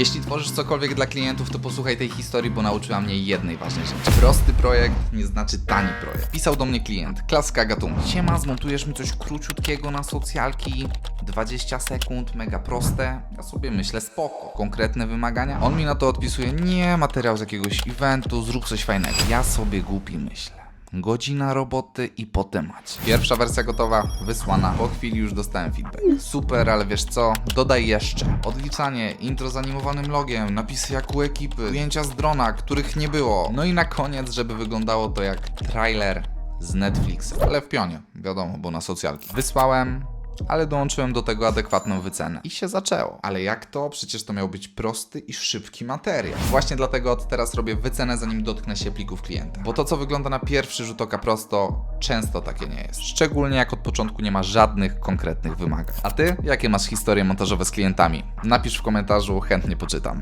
Jeśli tworzysz cokolwiek dla klientów, to posłuchaj tej historii, bo nauczyła mnie jednej ważnej rzeczy. Prosty projekt nie znaczy tani projekt. Pisał do mnie klient, klaska gatunku. Siema, zmontujesz mi coś króciutkiego na socjalki, 20 sekund, mega proste. Ja sobie myślę, spoko. Konkretne wymagania? On mi na to odpisuje, nie, materiał z jakiegoś eventu, zrób coś fajnego. Ja sobie głupi myślę. Godzina roboty i po temacie. Pierwsza wersja gotowa, wysłana. Po chwili już dostałem feedback. Super, ale wiesz co? Dodaj jeszcze. Odliczanie, intro z animowanym logiem, napisy jak u ekipy, ujęcia z drona, których nie było. No i na koniec, żeby wyglądało to jak trailer z Netflixa. Ale w pionie, wiadomo, bo na socjalki. Wysłałem, ale dołączyłem do tego adekwatną wycenę. I się zaczęło. Ale jak to? Przecież to miał być prosty i szybki materiał. Właśnie dlatego od teraz robię wycenę, zanim dotknę się plików klienta. Bo to, co wygląda na pierwszy rzut oka prosto, często takie nie jest. Szczególnie jak od początku nie ma żadnych konkretnych wymagań. A ty? Jakie masz historie montażowe z klientami? Napisz w komentarzu, chętnie poczytam.